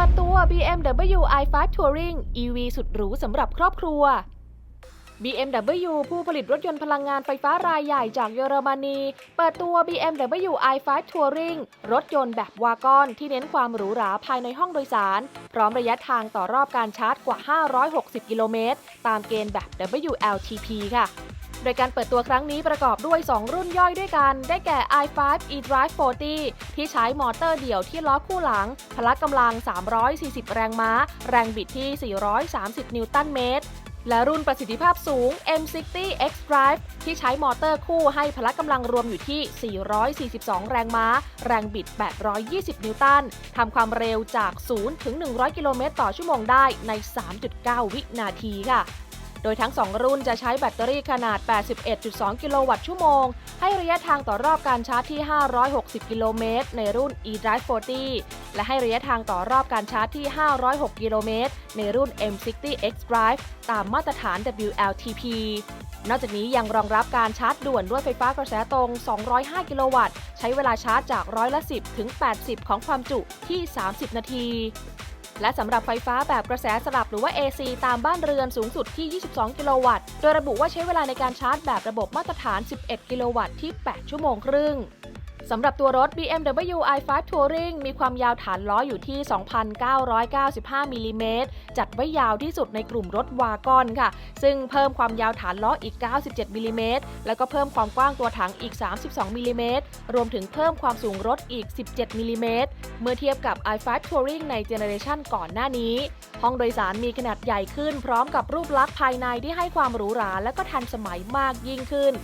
ปิดตัว BMW i5 Touring EV สุดหรูสำหรับครอบครัว BMW ผู้ผลิตรถยนต์พลังงานไฟฟ้ารายใหญ่จากเยอรมนี เปิดตัว BMW i5 Touring รถยนต์แบบวากอนที่เน้นความหรูหราภายในห้องโดยสาร พร้อมระยะทางต่อรอบการชาร์จกว่า 560 กิโลเมตร ตามเกณฑ์แบบ WLTP ค่ะ โดยการเปิดตัวครั้งนี้ประกอบด้วย 2 รุ่นย่อยด้วยกัน ได้แก่ i5 eDrive 40 ที่ใช้มอเตอร์เดี่ยวที่ล้อคู่หลัง พละกำลัง 340 แรงม้า แรงบิดที่ 430 นิวตันเมตรและรุ่นประสิทธิภาพสูง M60 X Drive ที่ใช้มอเตอร์คู่ให้พละกำลังรวมอยู่ที่ 442 แรงม้า แรงบิด 820 นิวตัน ทำความเร็วจาก 0 ถึง 100 กิโลเมตรต่อชั่วโมงได้ใน 3.9 วินาทีค่ะ โดยทั้ง 2 รุ่นจะใช้แบตเตอรี่ขนาด 81.2 กิโลวัตต์ชั่วโมง ให้ระยะทางต่อรอบการชาร์จที่ 560 กิโลเมตร ในรุ่น eDrive 40 และให้ระยะทางต่อรอบการชาร์จที่ 506 กิโลเมตร ในรุ่น M60 X Drive ตามมาตรฐาน WLTP นอกจากนี้ยังรองรับการชาร์จด่วนด้วยไฟฟ้ากระแสตรง 205 กิโลวัตต์ ใช้เวลาชาร์จจากร้อยละ 10 ถึง 80 ของความจุที่ 30 นาที และสำหรับไฟฟ้าแบบกระแสสลับหรือว่า AC ตามบ้านเรือนสูงสุดที่ 22 กิโลวัตต์ โดยระบุว่าใช้เวลาในการชาร์จแบบระบบมาตรฐาน 11 กิโลวัตต์ที่ 8 ชั่วโมงครึ่ง สำหรับตัวรถ BMW i5 Touring มีความยาวฐานล้ออยู่ที่ 2,995มิลลิเมตรจัดไว้ยาวที่สุดในกลุ่มรถวากอนค่ะ ซึ่งเพิ่มความยาวฐานล้ออีก 97มิลลิเมตรแล้วก็เพิ่มความกว้างตัวถังอีก 32มิลลิเมตรรวมถึงเพิ่มความสูงรถอีก 17มิลลิเมตรเมื่อเทียบกับ i5 Touring ในเจเนอเรชันก่อนหน้านี้ ห้องโดยสารมีขนาดใหญ่ขึ้น พร้อมกับรูปลักษณ์ภายในที่ให้ความหรูหราและก็ทันสมัยมากยิ่งขึ้น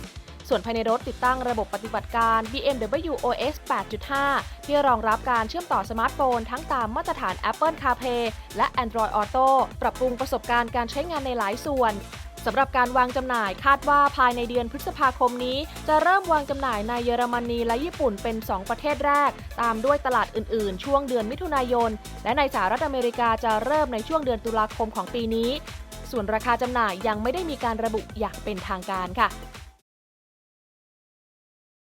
ส่วนภายในรถติดตั้งระบบปฏิบัติการ BMW OS 8.5 ที่รองรับการเชื่อมต่อสมาร์ทโฟนทั้งตามมาตรฐาน Apple CarPlay และ Android Auto ปรับปรุงประสบการณ์การใช้งานในหลายส่วนสำหรับการวางจำหน่ายคาดว่าภายในเดือนพฤษภาคมนี้ จะเริ่มวางจำหน่ายในเยอรมนีและญี่ปุ่นเป็น 2 ประเทศแรก ตามด้วยตลาดอื่นๆ ช่วงเดือนมิถุนายน และในสหรัฐอเมริกาจะเริ่มในช่วงเดือนตุลาคมของปีนี้ ส่วนราคาจำหน่ายยังไม่ได้มีการระบุอย่างเป็นทางการค่ะ